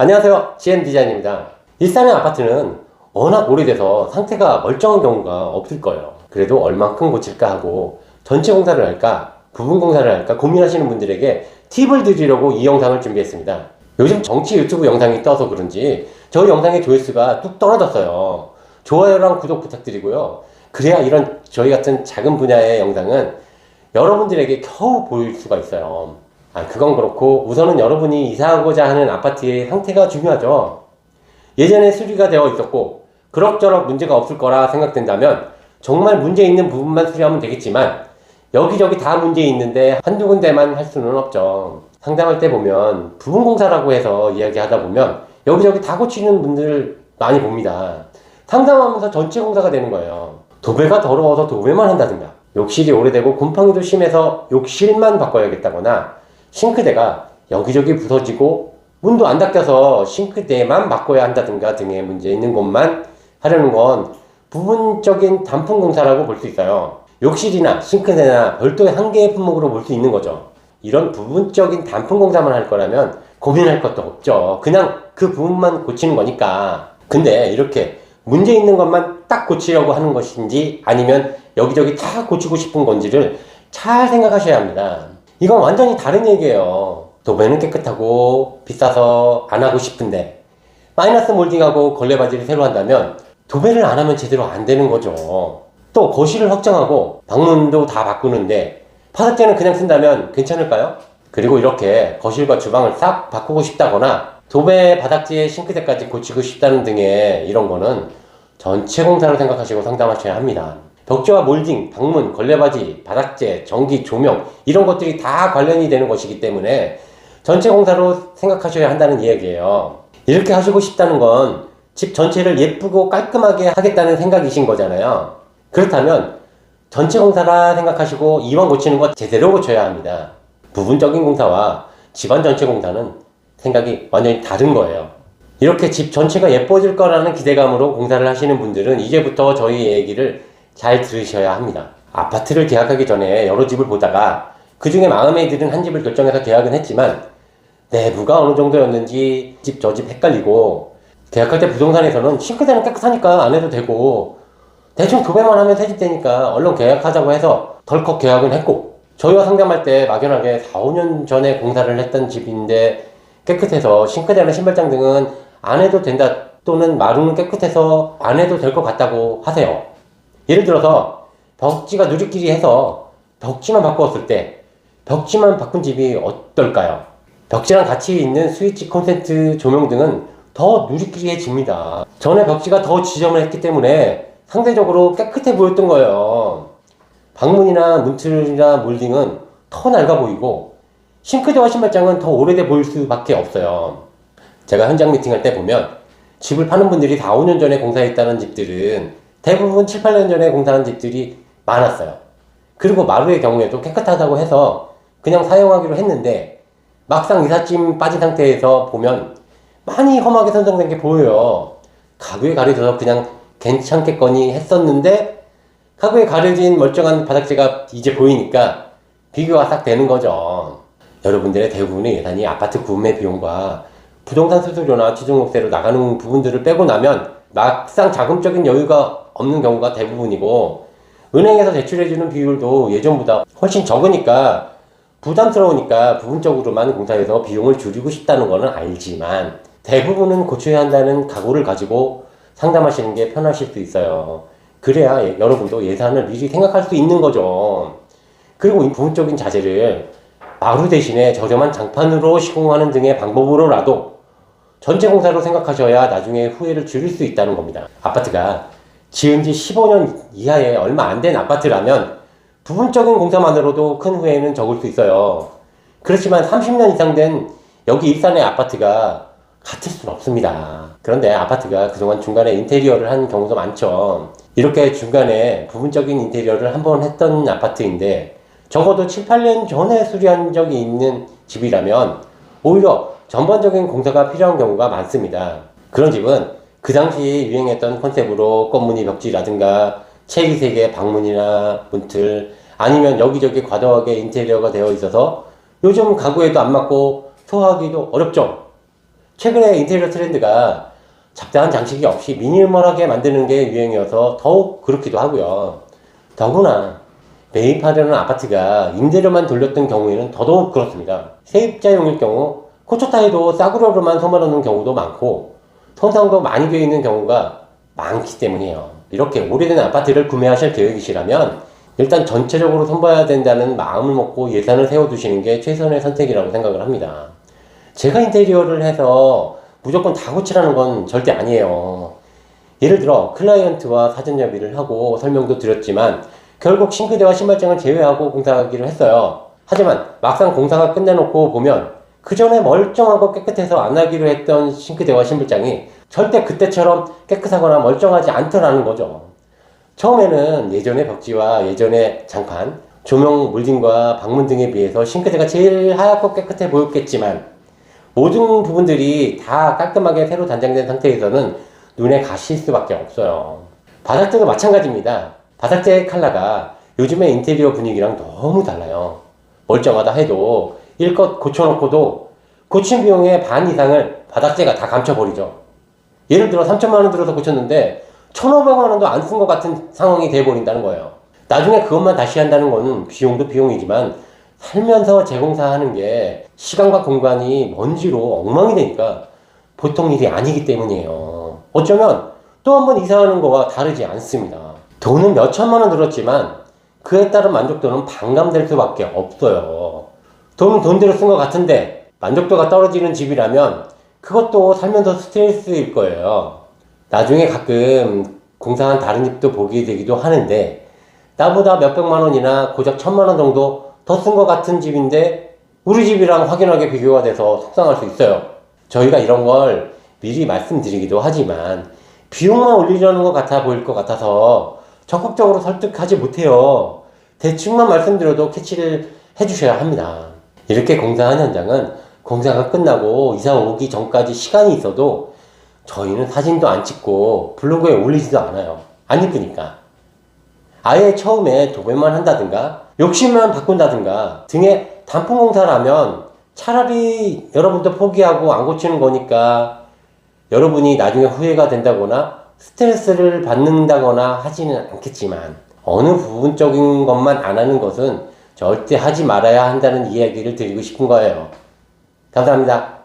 안녕하세요. GM 디자인입니다. 일산의 아파트는 워낙 오래돼서 상태가 멀쩡한 경우가 없을 거예요. 그래도 얼만큼 고칠까 하고 전체 공사를 할까, 부분 공사를 할까 고민하시는 분들에게 팁을 드리려고 이 영상을 준비했습니다. 요즘 정치 유튜브 영상이 떠서 그런지 저 영상의 조회수가 뚝 떨어졌어요. 좋아요랑 구독 부탁드리고요. 그래야 이런 저희 같은 작은 분야의 영상은 여러분들에게 겨우 보일 수가 있어요. 아, 그건 그렇고 우선은 여러분이 이사하고자 하는 아파트의 상태가 중요하죠. 예전에 수리가 되어 있었고 그럭저럭 문제가 없을 거라 생각된다면 정말 문제 있는 부분만 수리하면 되겠지만 여기저기 다 문제 있는데 한두 군데만 할 수는 없죠. 상담할 때 보면 부분 공사라고 해서 이야기하다 보면 여기저기 다 고치는 분들 많이 봅니다. 상담하면서 전체 공사가 되는 거예요. 도배가 더러워서 도배만 한다든가 욕실이 오래되고 곰팡이도 심해서 욕실만 바꿔야겠다거나 싱크대가 여기저기 부서지고 문도 안 닦여서 싱크대만 바꿔야 한다든가 등의 문제 있는 곳만 하려는 건 부분적인 단품 공사라고 볼 수 있어요. 욕실이나 싱크대나 별도의 한 개의 품목으로 볼 수 있는 거죠. 이런 부분적인 단품 공사만 할 거라면 고민할 것도 없죠. 그냥 그 부분만 고치는 거니까. 근데 이렇게 문제 있는 것만 딱 고치려고 하는 것인지 아니면 여기저기 다 고치고 싶은 건지를 잘 생각하셔야 합니다. 이건 완전히 다른 얘기예요. 도배는 깨끗하고 비싸서 안 하고 싶은데 마이너스 몰딩하고 걸레 바지를 새로 한다면 도배를 안 하면 제대로 안 되는 거죠. 또 거실을 확장하고 방문도 다 바꾸는데 바닥재는 그냥 쓴다면 괜찮을까요? 그리고 이렇게 거실과 주방을 싹 바꾸고 싶다거나 도배 바닥재 싱크대까지 고치고 싶다는 등의 이런 거는 전체 공사로 생각하시고 상담하셔야 합니다. 벽지와 몰딩, 방문, 걸레바지, 바닥재, 전기, 조명 이런 것들이 다 관련이 되는 것이기 때문에 전체 공사로 생각하셔야 한다는 이야기예요. 이렇게 하시고 싶다는 건 집 전체를 예쁘고 깔끔하게 하겠다는 생각이신 거잖아요. 그렇다면 전체 공사라 생각하시고 이왕 고치는 거 제대로 고쳐야 합니다. 부분적인 공사와 집안 전체 공사는 생각이 완전히 다른 거예요. 이렇게 집 전체가 예뻐질 거라는 기대감으로 공사를 하시는 분들은 이제부터 저희 얘기를 잘 들으셔야 합니다. 아파트를 계약하기 전에 여러 집을 보다가 그 중에 마음에 드는 한 집을 결정해서 계약은 했지만 내부가 어느 정도였는지 집 저 집 헷갈리고 계약할 때 부동산에서는 싱크대는 깨끗하니까 안 해도 되고 대충 도배만 하면 세집되니까 얼른 계약하자고 해서 덜컥 계약은 했고 저희와 상담할 때 막연하게 4, 5년 전에 공사를 했던 집인데 깨끗해서 싱크대나 신발장 등은 안 해도 된다 또는 마루는 깨끗해서 안 해도 될 것 같다고 하세요. 예를 들어서 벽지가 누리끼리 해서 벽지만 바꾸었을 때 벽지만 바꾼 집이 어떨까요? 벽지랑 같이 있는 스위치 콘센트 조명 등은 더 누리끼리해집니다. 전에 벽지가 더 지저분했기 때문에 상대적으로 깨끗해 보였던 거예요. 방문이나 문틀이나 몰딩은 더 낡아 보이고 싱크대와 신발장은 더 오래돼 보일 수밖에 없어요. 제가 현장 미팅할 때 보면 집을 파는 분들이 4, 5년 전에 공사했다는 집들은 대부분 7, 8년 전에 공사한 집들이 많았어요. 그리고 마루의 경우에도 깨끗하다고 해서 그냥 사용하기로 했는데 막상 이삿짐 빠진 상태에서 보면 많이 험하게 선정된 게 보여요. 가구에 가려져서 그냥 괜찮겠거니 했었는데 가구에 가려진 멀쩡한 바닥재가 이제 보이니까 비교가 싹 되는 거죠. 여러분들의 대부분의 예산이 아파트 구매 비용과 부동산 수수료나 지정록세로 나가는 부분들을 빼고 나면 막상 자금적인 여유가 없는 경우가 대부분이고 은행에서 대출해주는 비율도 예전보다 훨씬 적으니까 부담스러우니까 부분적으로만 공사해서 비용을 줄이고 싶다는 거는 알지만 대부분은 고쳐야 한다는 각오를 가지고 상담하시는 게 편하실 수 있어요. 그래야 예- 여러분도 예산을 미리 생각할 수 있는 거죠. 그리고 이 부분적인 자재를 마루 대신에 저렴한 장판으로 시공하는 등의 방법으로라도 전체 공사로 생각하셔야 나중에 후회를 줄일 수 있다는 겁니다. 아파트가 지은 지 15년 이하의 얼마 안 된 아파트라면 부분적인 공사만으로도 큰 후회는 적을 수 있어요. 그렇지만 30년 이상 된 여기 일산의 아파트가 같을 수는 없습니다. 그런데 아파트가 그동안 중간에 인테리어를 한 경우도 많죠. 이렇게 중간에 부분적인 인테리어를 한 번 했던 아파트인데 적어도 7, 8년 전에 수리한 적이 있는 집이라면 오히려 전반적인 공사가 필요한 경우가 많습니다. 그런 집은 그 당시 유행했던 컨셉으로 꽃무늬 벽지라든가 체리색의 방문이나 문틀 아니면 여기저기 과도하게 인테리어가 되어 있어서 요즘 가구에도 안 맞고 소화하기도 어렵죠. 최근에 인테리어 트렌드가 잡다한 장식이 없이 미니멀하게 만드는 게 유행이어서 더욱 그렇기도 하고요. 더구나 매입하려는 아파트가 임대료만 돌렸던 경우에는 더더욱 그렇습니다. 세입자용일 경우 코초타이도 싸구려로만 소문하는 경우도 많고 통상도 많이 되어 있는 경우가 많기 때문이에요. 이렇게 오래된 아파트를 구매하실 계획이시라면 일단 전체적으로 손봐야 된다는 마음을 먹고 예산을 세워두시는 게 최선의 선택이라고 생각을 합니다. 제가 인테리어를 해서 무조건 다 고치라는 건 절대 아니에요. 예를 들어 클라이언트와 사전 협의를 하고 설명도 드렸지만 결국 싱크대와 신발장을 제외하고 공사하기로 했어요. 하지만 막상 공사가 끝내놓고 보면 그 전에 멀쩡하고 깨끗해서 안 하기로 했던 싱크대와 신발장이 절대 그때처럼 깨끗하거나 멀쩡하지 않더라는 거죠. 처음에는 예전의 벽지와 예전의 장판, 조명, 물딩과 방문 등에 비해서 싱크대가 제일 하얗고 깨끗해 보였겠지만 모든 부분들이 다 깔끔하게 새로 단장된 상태에서는 눈에 가실 수밖에 없어요. 바닥재도 마찬가지입니다. 바닥재 컬러가 요즘의 인테리어 분위기랑 너무 달라요. 멀쩡하다 해도 일껏 고쳐놓고도 고친 비용의 반 이상을 바닥재가 다 감춰버리죠. 예를 들어 3천만 원 들어서 고쳤는데 1,500만 원도 안 쓴 것 같은 상황이 돼버린다는 거예요. 나중에 그것만 다시 한다는 건 비용도 비용이지만 살면서 재공사 하는 게 시간과 공간이 먼지로 엉망이 되니까 보통 일이 아니기 때문이에요. 어쩌면 또 한 번 이사하는 거와 다르지 않습니다. 돈은 몇 천만 원 들었지만 그에 따른 만족도는 반감될 수밖에 없어요. 돈은 돈대로 쓴 것 같은데 만족도가 떨어지는 집이라면 그것도 살면서 스트레스일 거예요. 나중에 가끔 공사한 다른 집도 보게 되기도 하는데 나보다 몇백만 원이나 고작 천만 원 정도 더 쓴 것 같은 집인데 우리 집이랑 확연하게 비교가 돼서 속상할 수 있어요. 저희가 이런 걸 미리 말씀드리기도 하지만 비용만 올리려는 것 같아 보일 것 같아서 적극적으로 설득하지 못해요. 대충만 말씀드려도 캐치를 해주셔야 합니다. 이렇게 공사한 현장은 공사가 끝나고 이사 오기 전까지 시간이 있어도 저희는 사진도 안 찍고 블로그에 올리지도 않아요. 안 이쁘니까. 아예 처음에 도배만 한다든가 욕심만 바꾼다든가 등의 단품 공사라면 차라리 여러분도 포기하고 안 고치는 거니까 여러분이 나중에 후회가 된다거나 스트레스를 받는다거나 하지는 않겠지만 어느 부분적인 것만 안 하는 것은 절대 하지 말아야 한다는 이야기를 드리고 싶은 거예요. 감사합니다.